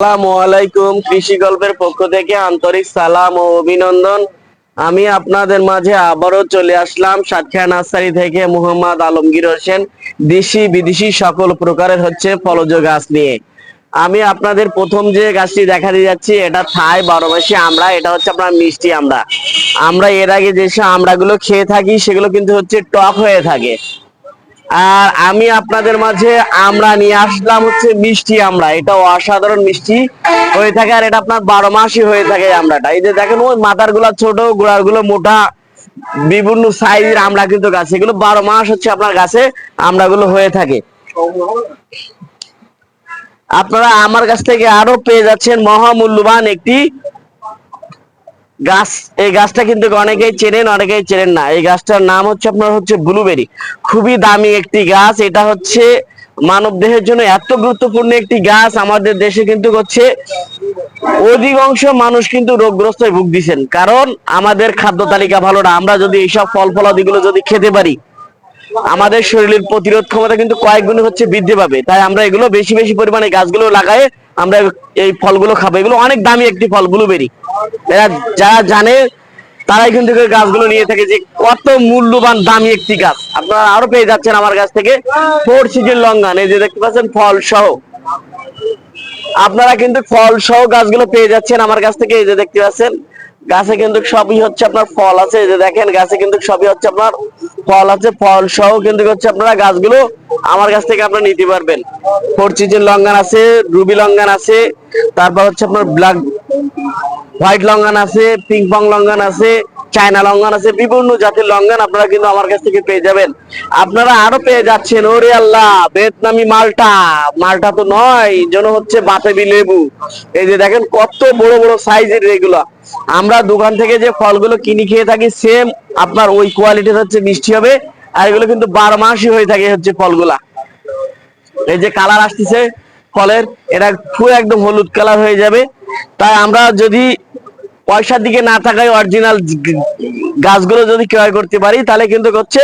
আসসালামু আলাইকুম, কৃষি গল্পের পক্ষ থেকে আন্তরিক সালাম ও অভিনন্দন। আমি আপনাদের মাঝে আবারও চলে আসলাম নার্সারি থেকে মোহাম্মদ আলমগীর হোসেন, দেশি বিদেশি সকল প্রকারের হচ্ছে ফলজ গাছ নিয়ে। আমি আপনাদের প্রথম যে গাছটি দেখা দিয়ে যাচ্ছি, এটা থাই বারো মাসি আমরা এটা হচ্ছে আপনার মিষ্টি আমরা আমরা এর আগে যেসব আমড়াগুলো খেয়ে থাকি, সেগুলো কিন্তু হচ্ছে টক হয়ে থাকে। আর আমি আপনাদের মাঝে আমরা নিয়ে আসলাম হচ্ছে মিষ্টি আমরা এটা অসাধারণ মিষ্টি হয়ে থাকে আর এটা আপনার বারো মাসই হয়ে থাকে এই আমড়াটা। এই যে দেখেন, ওই মাথারগুলা ছোট গোড়ারগুলো মোটা, বিভিন্ন সাইজের আমড়া কিন্তু গাছ। এগুলো বারো মাস হচ্ছে আপনার গাছে আমড়াগুলো হয়ে থাকে। আপনারা আমার কাছ থেকে আরও পেয়ে যাচ্ছেন মহামূল্যবান একটি গাছ, এই গাছটা কিন্তু অনেকেই চেনেন অনেকেই চেনেন না। এই গাছটার নাম হচ্ছে আপনার হচ্ছে ব্লুবেরি। খুবই দামি একটি গাছ, এটা হচ্ছে মানব দেহের জন্য এত গুরুত্বপূর্ণ একটি গাছ। আমাদের দেশে কিন্তু হচ্ছে অধিকাংশ মানুষ কিন্তু রোগগ্রস্ত হয়ে ভুগতেছেন। কারণ আমাদের খাদ্য তালিকা ভালো না। আমরা যদি এইসব ফল ফলাদিগুলো যদি খেতে পারি, আমাদের শরীরের প্রতিরোধ ক্ষমতা কিন্তু কয়েক গুণ হচ্ছে বৃদ্ধি পাবে। তাই আমরা এগুলো বেশি বেশি পরিমাণে গাছগুলো লাগাই আমরা এই ফলগুলো খাব। এগুলো অনেক দামি একটি ফল, ব্লুবেরি। এরা যারা জানে, তারাই কিন্তু গাছগুলো নিয়ে থাকে যে কত মূল্যবান, দামি একটি গাছ। আপনারা আরও পেয়ে যাচ্ছেন আমার কাছ থেকে ফোর সিজন লঙ্গান। এই যে দেখতে পাচ্ছেন, ফল সহ। আপনারা কিন্তু ফল সহ গাছগুলো পেয়ে যাচ্ছেন আমার কাছ থেকে। এই যে দেখতে পাচ্ছেন, গাছে কিন্তু সবই হচ্ছে আপনার ফল আছে। এই যে দেখেন, গাছে কিন্তু সবই হচ্ছে আপনার ফল আছে। ফল সহ কিন্তু হচ্ছে আপনারা গাছগুলো আমার কাছ থেকে আপনারা নিতে পারবেন। ফোর সিজন লঙ্গান আছে, রুবি লঙ্গান আছে, তারপর হচ্ছে আপনার ব্ল্যাক হোয়াইট লঙ্গান আছে পিং পং লঙ্গান আছে, চায়না লঙ্গান আছে, বিভিন্ন জাতের লঙ্গান আপনারা কিন্তু আমার কাছ থেকে পেয়ে যাবেন। আপনারা আরও পেয়ে যাচ্ছেন, ওরে আল্লাহ, ভিয়েতনামি মালটা। মালটা তো নয় যেন হচ্ছে বাতাবি লেবু। এই যে দেখেন কত বড় বড় সাইজের এগুলো। আমরা দোকান থেকে যে ফলগুলো কিনে খেয়ে থাকি সেম আপনার ওই কোয়ালিটির হচ্ছে মিষ্টি হবে, আর এগুলো কিন্তু বারো মাসই হয়ে থাকে হচ্ছে ফলগুলা। এই যে কালার আসতেছে ফলের, এটা পুরো একদম হলুদ কালার হয়ে যাবে। তাই আমরা যদি পয়সার দিকে না থাকায় অরিজিনাল গাছগুলো যদি ক্রয় করতে পারি, তাহলে কিন্তু হচ্ছে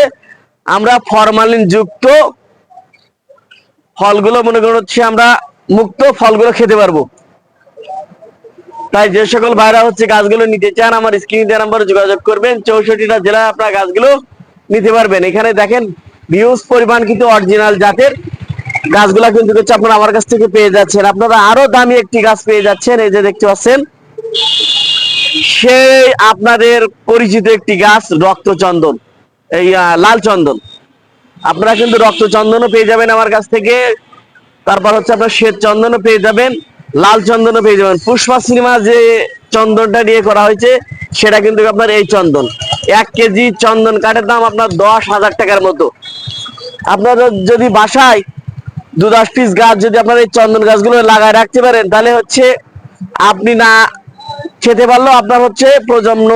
আমরা ফরমালিন যুক্ত ফলগুলো মনে করুন হচ্ছে আমরা মুক্ত ফলগুলো খেতে পারব। তাই যে সকল ভাইরা হচ্ছে গাছগুলো নিতে চান, আমার স্ক্রিন দেওয়া নাম্বারে যোগাযোগ করবেন। চৌষট্টিটা জেলায় আপনারা গাছগুলো নিতে পারবেন। এখানে দেখেন ভিউজ পরিমাণ কিন্তু অরিজিনাল জাতের। গাছগুলা কিন্তু হচ্ছে আপনারা আমার কাছ থেকে পেয়ে যাচ্ছেন। আপনারা আরও দামি একটি গাছ পেয়ে যাচ্ছেন, এই যে দেখতে পাচ্ছেন। সেই আপনাদের পরিচিত একটি গাছ, রক্তচন্দন। এই লাল চন্দন। আপনারা কিন্তু রক্তচন্দনও পেয়ে যাবেন আমার কাছ থেকে। তারপর হচ্ছে আপনার শ্বেত চন্দনও পেয়ে যাবেন, লাল চন্দনও পেয়ে যাবেন। পুষ্পা সিনেমা যে চন্দনটা নিয়ে করা হয়েছে, সেটা কিন্তু আপনার এই চন্দন। এক কেজি চন্দন কাঠের দাম আপনার দশ হাজার টাকার মতো। আপনারা যদি বাসায় দু দশ পিস গাছ যদি আপনার এই চন্দন গাছগুলো লাগায় রাখতে পারেন, তাহলে হচ্ছে আপনি না খেতে পারলেও আপনার হচ্ছে প্রজন্ম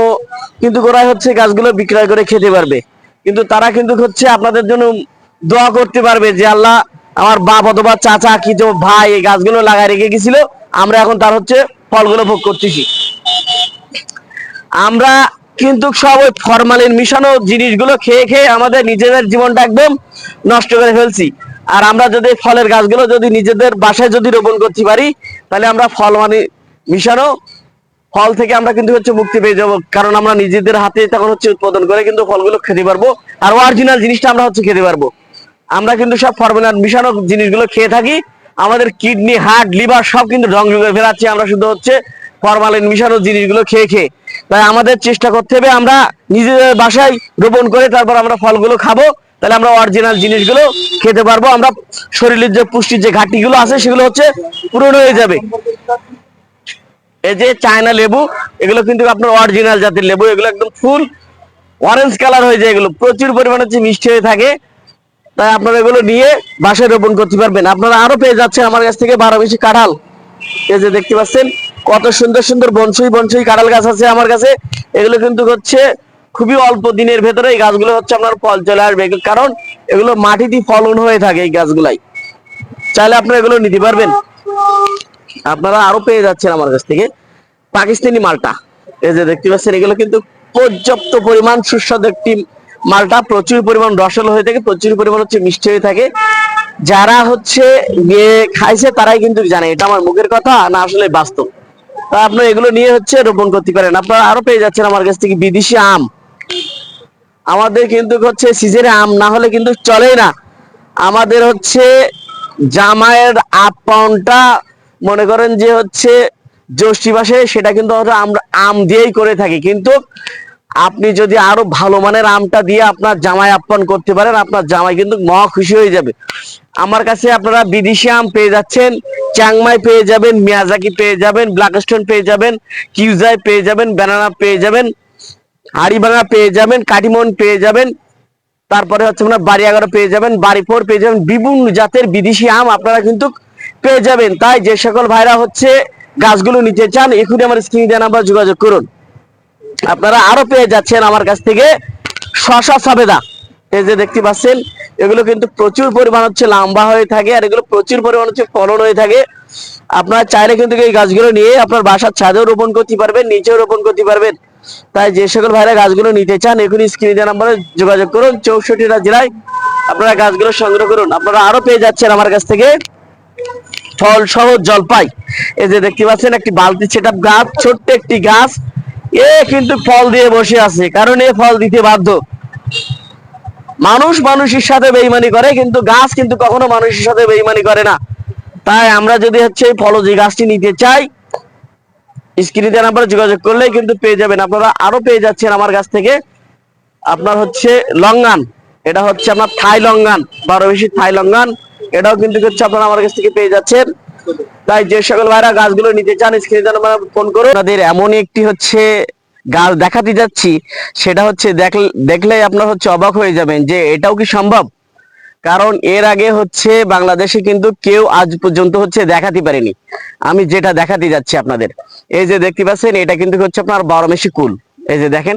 কিন্তু করাই হচ্ছে গাছগুলো বিক্রয় করে খেতে পারবে। কিন্তু তারা কিন্তু হচ্ছে আপনাদের জন্য দোয়া করতে পারবে যে, আল্লাহ, আমার বাপ অথবা চাচা কি তো ভাই এই গাছগুলো লাগায় রেখে গেছিল, আমরা এখন তার হচ্ছে ফলগুলো ভোগ করতেছি। আমরা কিন্তু সব ওই ফরমালিন মিশানো জিনিসগুলো খেয়ে খেয়ে আমাদের নিজেদের জীবনটা একদম নষ্ট করে ফেলছি। আর আমরা যদি ফলের গাছগুলো যদি নিজেদের বাসায় যদি রোপণ করতে পারি, তাহলে আমরা ফল মানে মিশানো ফল থেকে আমরা কিন্তু হচ্ছে মুক্তি পেয়ে যাব। কারণ আমরা নিজেদের হাতে তখন হচ্ছে উৎপাদন করে কিন্তু ফলগুলো খেতে পারব। আর অরিজিনাল জিনিসটা আমরা হচ্ছে খেতে পারব। আমরা কিন্তু সব ফরমালিন মিশানো জিনিসগুলো খেয়ে থাকি। আমাদের কিডনি হার্ট লিভার সব কিন্তু ধ্বংস করে ফেলাচ্ছি আমরা শুধু হচ্ছে ফরমালিন মিশানো জিনিসগুলো খেয়ে খেয়ে। তাই আমাদের চেষ্টা করতে হবে আমরা নিজেদের বাসায় রোপণ করে তারপর আমরা ফলগুলো খাব। তাহলে আমরা অরিজিনাল জিনিসগুলো খেতে পারব। আমরা শরীরের যে পুষ্টির যে ঘাটতিগুলো আছে সেগুলো হচ্ছে পূরণ হয়ে যাবে। এই যে চায়না লেবু, এগুলো কিন্তু আপনার অরিজিনাল জাতের লেবু, এগুলো একদম ফুল অরেঞ্জ কালার হয়ে যায় এগুলো। প্রচুর পরিমাণে হচ্ছে মিষ্টি হয়ে থাকে। তাই আপনারা এগুলো নিয়ে বাসায় রোপণ করতে পারবেন। আপনারা আরও পেয়ে যাচ্ছেন আমার কাছ থেকে বারো বেশি কাঁঠাল। এই যে দেখতে পাচ্ছেন, কত সুন্দর সুন্দর বনসই বনসই কাঁঠাল গাছ আছে আমার কাছে। এগুলো কিন্তু হচ্ছে খুবই অল্প দিনের ভেতরে এই গাছগুলো হচ্ছে আপনার ফল চলে আসবে। কারণ এগুলো মাটিতে ফলন হয়ে থাকে এই গাছগুলাই। চাইলে আপনারা এগুলো নিতে পারবেন। আপনারা আরও পেয়ে যাচ্ছেন আমার কাছ থেকে পাকিস্তানি মালটা। এই যে দেখতে পাচ্ছেন, এগুলো কিন্তু পর্যাপ্ত পরিমাণ সুস্বাদু একটি মালটা। প্রচুর পরিমাণ রসালো হয়ে থাকে, প্রচুর পরিমাণ হচ্ছে মিষ্টি হয়ে থাকে। যারা হচ্ছে গিয়ে খাইছে, তারাই কিন্তু জানে, এটা আমার মুখের কথা, না আসলে বাস্তব। তা আপনি এগুলো নিয়ে হচ্ছে রোপণ করতে পারেন। আপনারা আরও পেয়ে যাচ্ছেন আমার কাছ থেকে বিদেশি আম। আমাদের কিন্তু হচ্ছে সিজনে আম, না হলে কিন্তু চলেই না। আমাদের হচ্ছে জামাইয়ের আপ পাউন্ডটা মনে করেন যে হচ্ছে জ্যৈষ্ঠী মাসে সেটা কিন্তু আমরা আম দিয়েই করে থাকি। কিন্তু আপনি যদি আরও ভালো মানের আমটা দিয়ে আপনার জামাই আপ্যায়ন করতে পারেন, আপনার জামাই কিন্তু মহা খুশি হয়ে যাবে। আমার কাছে আপনারা বিদেশি আম পেয়ে যাচ্ছেন, চাংমাই পেয়ে যাবেন, মিয়াজাকি পেয়ে যাবেন, ব্ল্যাকস্টোন পেয়ে যাবেন, কিউজাই পেয়ে যাবেন, ব্যানানা পেয়ে যাবেন, হাড়িভাঙা পেয়ে যাবেন, কাটিমন পেয়ে যাবেন, তারপরে হচ্ছে আপনার বাড়ি পেয়ে যাবেন বাড়ি ফোর পেয়ে যাবেন, বিভিন্ন জাতের বিদেশি আম আপনারা কিন্তু পেয়ে যাবেন। তাই যে সকল ভাইরা হচ্ছে গাছগুলো নিতে চান এখনই আমার স্ক্রিনে নাম্বার যোগাযোগ করুন। আপনারা আরও পেয়ে যাচ্ছেন আমার কাছ থেকে শশা সাবেদা। এই যে দেখতে পাচ্ছেন, এগুলো কিন্তু প্রচুর পরিমাণ হচ্ছে লম্বা হয়ে থাকে আর এগুলো প্রচুর পরিমাণ হচ্ছে ফলন হয়ে থাকে। আপনারা চাইলে কিন্তু এই গাছগুলো নিয়ে আপনার বাসার ছাদেও রোপণ করতে পারবেন, নিচেও রোপণ করতে পারবেন। তাই যে সকল ভাইরা গাছগুলো নিতে চান এখনই স্ক্রিনে নাম্বারে যোগাযোগ করুন। চৌষট্টিটা জেলায় আপনারা গাছগুলো সংগ্রহ করুন। আপনারা আরও পেয়ে যাচ্ছেন আমার কাছ থেকে ফল সহ জলপাই। এই যে দেখতে পাচ্ছেন, একটি বালতি সেটা গাছ, ছোট্ট একটি গাছ। এ কিন্তু ফল দিয়ে বসে আছে, কারণ এ ফল দিতে বাধ্য। মানুষ মানুষের সাথে বেইমানি করে, কিন্তু গাছ কিন্তু কখনো মানুষের সাথে বেইমানি করে না। তাই আমরা যদি হচ্ছে ফলজি গাছটি নিতে চাই স্ক্রিনে নাম্বারে যোগাযোগ করলেই কিন্তু পেয়ে যাবেন। আপনারা আরও পেয়ে যাচ্ছেন আমার কাছ থেকে। আপনার হচ্ছে লঙ্গান। এটা হচ্ছে আপনার থাই লঙ্গান, বারো বেশি থাই লঙ্গান। এটাও কিন্তু হচ্ছে আপনারা আমার কাছ থেকে পেয়ে যাচ্ছেন। তাই যে সকল ভাইরা গাছগুলো নিতে চান, স্ক্রিনে নাম্বার ফোন করুন। আপনাদের এমনই একটি হচ্ছে গাছ দেখাতে যাচ্ছি, সেটা হচ্ছে দেখলে, দেখলেই আপনার হচ্ছে অবাক হয়ে যাবেন যে এটাও কি সম্ভব? কারণ এর আগে হচ্ছে বাংলাদেশে কিন্তু কেউ আজ পর্যন্ত হচ্ছে দেখাতে পারেনি। আমি যেটা দেখাতে যাচ্ছি আপনাদের। এই যে দেখতে পাচ্ছেন, এটা কিন্তু হচ্ছে আপনার বারোমেশি কুল। এই যে দেখেন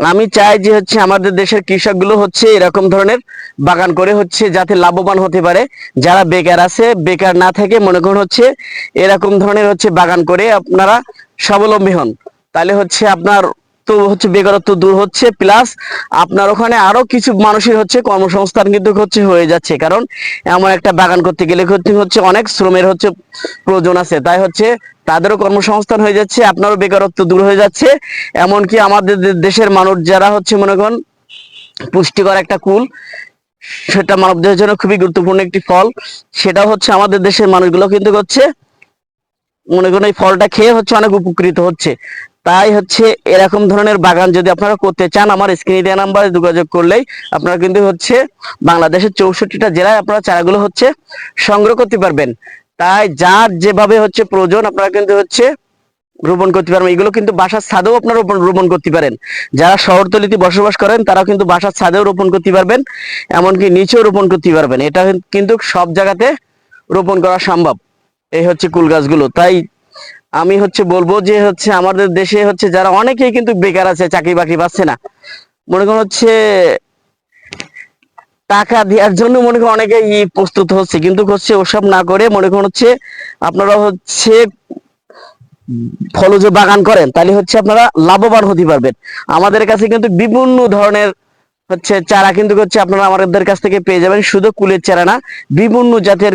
আমি চাই যে হচ্ছে আমাদের দেশের কৃষকগুলো হচ্ছে এরকম ধরনের বাগান করে হচ্ছে যাতে লাভবান হতে পারে। যারা বেকার আছে, বেকার না থেকে মনে করুন হচ্ছে এরকম ধরনের হচ্ছে বাগান করে আপনারা স্বাবলম্বী হন। তাহলে হচ্ছে আপনার তো হচ্ছে বেকারত্ব দূর হচ্ছে, প্লাস আপনার ওখানে আরও কিছু মানুষের হচ্ছে কর্মসংস্থান কিন্তু হচ্ছে হয়ে যাচ্ছে। কারণ এমন একটা বাগান করতে গেলে হচ্ছে হচ্ছে অনেক শ্রমের হচ্ছে প্রয়োজন আছে। তাই হচ্ছে তাদেরও কর্মসংস্থান হয়ে যাচ্ছে, আপনারও বেকারত্ব দূর হয়ে যাচ্ছে। এমনকি আমাদের দেশের মানুষ যারা হচ্ছে, মনে করেন, পুষ্টিকর একটা কুল, সেটা মানব মানবদেহের জন্য খুবই গুরুত্বপূর্ণ একটি ফল। সেটা হচ্ছে আমাদের দেশের মানুষগুলো কিন্তু হচ্ছে, মনে করেন, এই ফলটা খেয়ে হচ্ছে অনেক উপকৃত হচ্ছে। তাই হচ্ছে, এরকম ধরনের বাগান যদি আপনারা করতে চান, আমার স্ক্রিনে দেওয়া নাম্বারে যোগাযোগ করলেই আপনারা কিন্তু হচ্ছে, বাংলাদেশের চৌষট্টিটা জেলায় আপনারা চারাগুলো হচ্ছে সংগ্রহ করতে পারবেন। তাই যার যেভাবে হচ্ছে প্রয়োজন আপনারা কিন্তু হচ্ছে রোপণ করতে পারবেন। এগুলো কিন্তু বাসার ছাদেও আপনারা রোপণ- করতে পারেন। যারা শহরতলিতে বসবাস করেন, তারাও কিন্তু বাসার ছাদেও রোপণ করতে পারবেন, এমনকি নিচেও রোপণ করতে পারবেন। এটা কিন্তু সব জায়গাতে রোপণ করা সম্ভব। এই হচ্ছে কুল গাছগুলো। তাই আমি হচ্ছে বলব যে হচ্ছে আমাদের দেশে হচ্ছে যারা অনেকেই কিন্তু বেকার আছে চাকরি বাকরি পাচ্ছে না। মনে করুন হচ্ছে টাকা দেওয়ার জন্য মনে করেন অনেকে প্রস্তুত হচ্ছে, কিন্তু হচ্ছে ওসব না করে মনে করেন হচ্ছে আপনারা হচ্ছে ফলজ বাগান করেন, তাহলে হচ্ছে আপনারা লাভবান হতে পারবেন। আমাদের কাছে কিন্তু বিভিন্ন ধরনের হচ্ছে চারা কিন্তু হচ্ছে আপনারা আমাদের কাছ থেকে পেয়ে যাবেন, শুধু কুলের চারা না, বিভিন্ন জাতের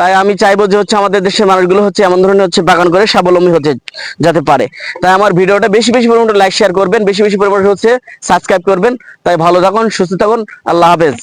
তাই আমি চাইব যে হচ্ছে আমাদের দেশের মানুষগুলো হচ্ছে এমন ধরনের হচ্ছে বাগান করে স্বাবলম্বী হতে যেতে পারে। তাই আমার ভিডিওটা বেশি বেশি পরিমাণে লাইক শেয়ার করবেন, বেশি বেশি পরিমাণে হচ্ছে সাবস্ক্রাইব করবেন। তাই ভালো থাকুন, সুস্থ থাকুন, আল্লাহ হাফেজ।